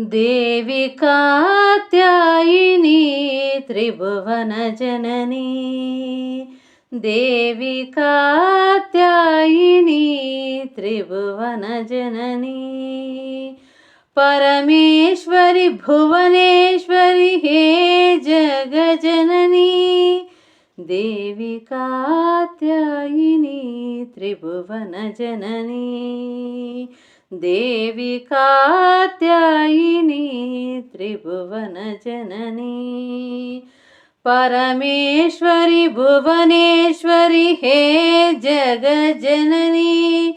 देवि कात्यायिनी त्रिभुवनजननी। देवि कात्यायिनी त्रिभुवनजननी। परमेश्वरि भुवनेश्वरि हे जगजननी। देवि कात्यायिनी त्रिभुवनजननी देवि कात्यायिनी त्रिभुवनजननी। परमेश्वरि भुवनेश्वरि हे जगजननी।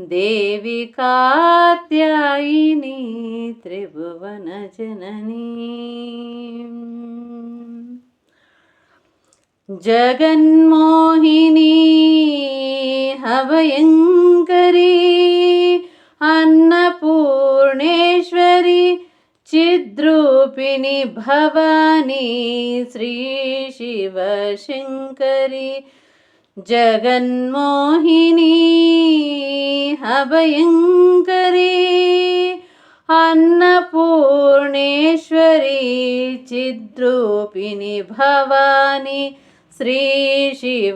देवि कात्यायिनी त्रिभुवनजननी। जगन्मोहिनी हवयङ्करी अन्नपूर्णेश्वरी चिद्रूपिणि भवानी श्रीशिवशङ्करी जगन्मोहिनी अभयङ्करी अन्नपूर्णेश्वरी चिद्रूपिणि भवानी श्रीशिवशङ्करी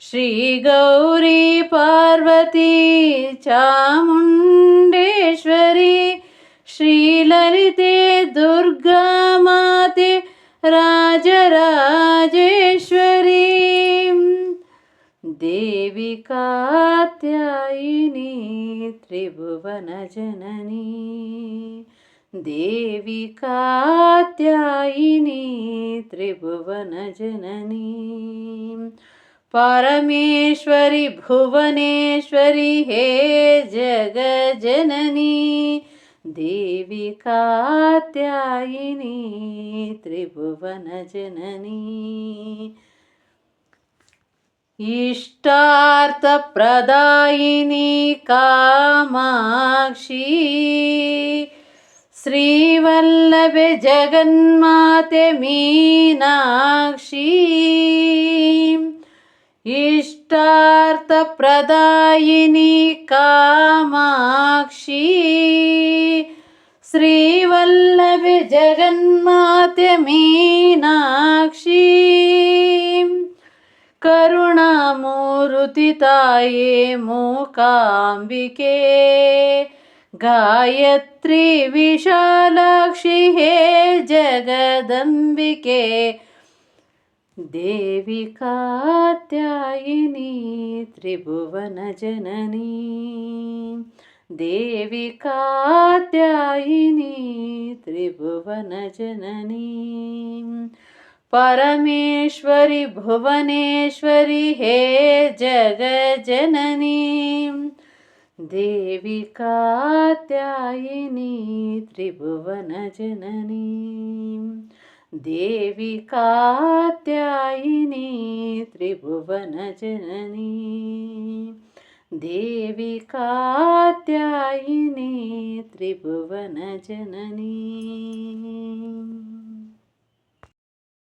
श्रीगौरी पार्वती चामुण्डेश्वरी श्रीललिते दुर्गामाते राजराजेश्वरी। देवि कात्यायिनी त्रिभुवनजननी। देवि कात्यायिनी त्रिभुवनजननी परमेश्वरि भुवनेश्वरि हे जगजननी देवि कात्यायिनी त्रिभुवनजननी इष्टार्थप्रदायिनी कामाक्षी श्रीवल्लभे जगन्माते मीनाक्षी इष्टार्थप्रदायिनी कामाक्षी। श्रीवल्लभे जगन्माते मीनाक्षी। करुणामूरुतिताये मूकाम्बिके। गायत्री विशालाक्षि हे जगदम्बिके देवि कात्यायिनी त्रिभुवनजननी। देवि कात्यायिनी त्रिभुवनजननी। परमेश्वरि भुवनेश्वरि हे जगजननी। देवि कात्यायिनी त्रिभुवनजननी देवि कात्यायिनी त्रिभुवनजननी। देवि कात्यायिनी त्रिभुवनजननी